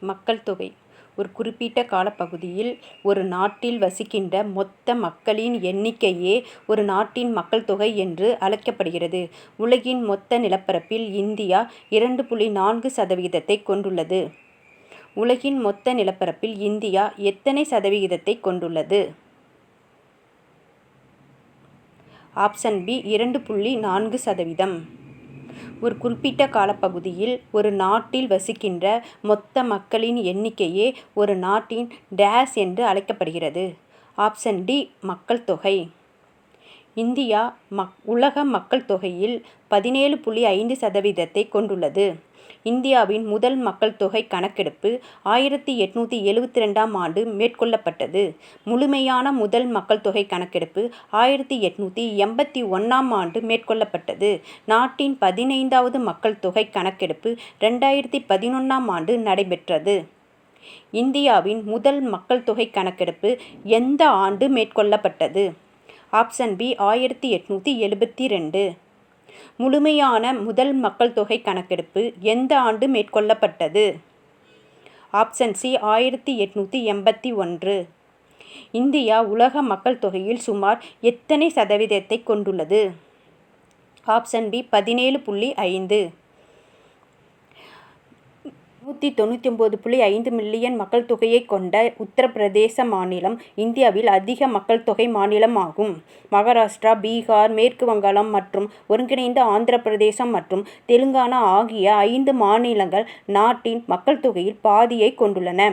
மக்கள் தொகை ஒரு குறிப்பிட்ட காலப்பகுதியில் ஒரு நாட்டில் வசிக்கின்ற மொத்த மக்களின் எண்ணிக்கையே ஒரு நாட்டின் மக்கள் தொகை என்று அழைக்கப்படுகிறது. உலகின் மொத்த நிலப்பரப்பில் இந்தியா இரண்டு புள்ளி நான்கு சதவிகிதத்தை கொண்டுள்ளது. உலகின் மொத்த நிலப்பரப்பில் இந்தியா எத்தனை சதவிகிதத்தை கொண்டுள்ளது? ஆப்ஷன் பி இரண்டு புள்ளி நான்கு சதவீதம். ஒரு குறிப்பிட்ட காலப்பகுதியில் ஒரு நாட்டில் வசிக்கின்ற மொத்த மக்களின் எண்ணிக்கையே ஒரு நாட்டின் டேஸ் என்று அழைக்கப்படுகிறது. ஆப்ஷன் டி மக்கள் தொகை. இந்தியா மக் உலக மக்கள் தொகையில் பதினேழு புள்ளி ஐந்து சதவீதத்தை கொண்டுள்ளது. இந்தியாவின் முதல் மக்கள் தொகை கணக்கெடுப்பு ஆயிரத்தி எட்நூற்றி எழுவத்தி ரெண்டாம் ஆண்டு மேற்கொள்ளப்பட்டது. முழுமையான முதல் மக்கள் தொகை கணக்கெடுப்பு ஆயிரத்தி எட்நூற்றி எண்பத்தி ஒன்றாம் ஆண்டு மேற்கொள்ளப்பட்டது. நாட்டின் பதினைந்தாவது மக்கள் தொகை கணக்கெடுப்பு ரெண்டாயிரத்தி பதினொன்றாம் ஆண்டு நடைபெற்றது. இந்தியாவின் முதல் மக்கள் தொகை கணக்கெடுப்பு எந்த ஆண்டு மேற்கொள்ளப்பட்டது? ஆப்ஷன் பி ஆயிரத்தி எட்நூற்றி எழுபத்தி ரெண்டு முழுமையான முதல் மக்கள் தொகை கணக்கெடுப்பு எந்த ஆண்டு மேற்கொள்ளப்பட்டது? ஆப்ஷன் சி ஆயிரத்தி எட்நூற்றி எண்பத்தி ஒன்று. இந்தியா உலக மக்கள் தொகையில் சுமார் எத்தனை சதவீதத்தை கொண்டுள்ளது? ஆப்ஷன் பி பதினேழு புள்ளி ஐந்து. நூற்றி தொண்ணூற்றி ஒம்பது புள்ளி ஐந்து மில்லியன் மக்கள் தொகையை கொண்ட உத்தரப்பிரதேச மாநிலம் இந்தியாவில் அதிக மக்கள் தொகை மாநிலமாகும். மகாராஷ்டிரா பீகார் மேற்கு வங்காளம் மற்றும் ஒருங்கிணைந்த ஆந்திர பிரதேசம் மற்றும் தெலுங்கானா ஆகிய ஐந்து மாநிலங்கள் நாட்டின் மக்கள் தொகையில் பாதியை கொண்டுள்ளன.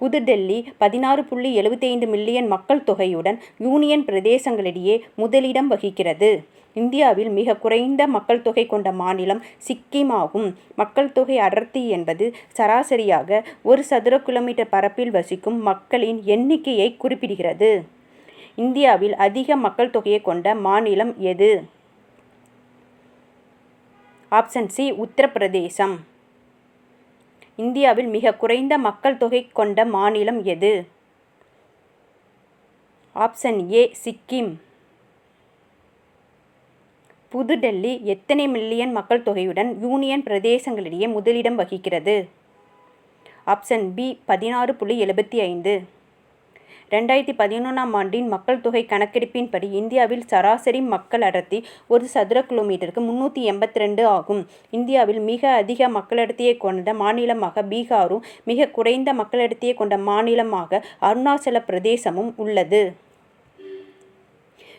புதுடெல்லி பதினாறு புள்ளி எழுபத்தைந்து மில்லியன் மக்கள் தொகையுடன் யூனியன் பிரதேசங்களிடையே முதலிடம் வகிக்கிறது. இந்தியாவில் மிக குறைந்த மக்கள் தொகை கொண்ட மாநிலம் சிக்கிம் ஆகும். மக்கள் தொகை அடர்த்தி என்பது சராசரியாக ஒரு சதுர கிலோமீட்டர் பரப்பில் வசிக்கும் மக்களின் எண்ணிக்கையை குறிப்பிடுகிறது. இந்தியாவில் அதிக மக்கள் தொகையை கொண்ட மாநிலம் எது? ஆப்ஷன் சி உத்தரப்பிரதேசம். இந்தியாவில் மிக குறைந்த மக்கள் தொகை கொண்ட மாநிலம் எது? Option A Sikkim. புதுடெல்லி எத்தனை மில்லியன் மக்கள் தொகையுடன் யூனியன் பிரதேசங்களிடையே முதலிடம் வகிக்கிறது? ஆப்ஷன் பி பதினாறு புள்ளி எழுபத்தி ஐந்து ரெண்டாயிரத்தி பதினொன்றாம் ஆண்டின் மக்கள் தொகை கணக்கெடுப்பின்படி இந்தியாவில் சராசரி மக்கள் அடர்த்தி ஒரு சதுர கி.மீ.க்கு எண்பத்தி ரெண்டு ஆகும். இந்தியாவில் மிக அதிக மக்களடர்த்தியை கொண்ட மாநிலமாக பீகாரும் மிக குறைந்த மக்களடர்த்தியை கொண்ட மாநிலமாக அருணாச்சல பிரதேசமும் உள்ளது.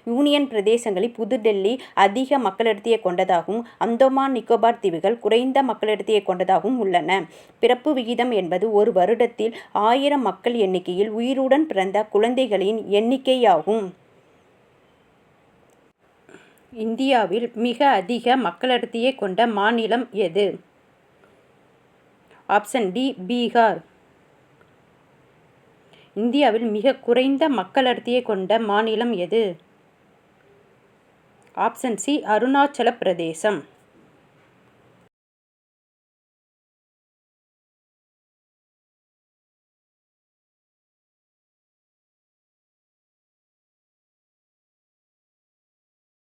யூனியன் பிரதேசங்களில் புதுடெல்லி அதிக மக்களிடத்தையே கொண்டதாகவும் அந்தமான் நிக்கோபார் தீவுகள் குறைந்த மக்களிடத்தையே கொண்டதாகவும் உள்ளன. பிறப்பு விகிதம் என்பது ஒரு வருடத்தில் ஆயிரம் மக்கள் எண்ணிக்கையில் உயிருடன் பிறந்த குழந்தைகளின் எண்ணிக்கையாகும். இந்தியாவில் மிக அதிக மக்களடர்த்தியை கொண்ட மாநிலம் எது? Option D Bihar. இந்தியாவில் மிக குறைந்த மக்களடர்த்தியை கொண்ட மாநிலம் எது? ஆப்ஷன் சி அருணாசல பிரதேசம்.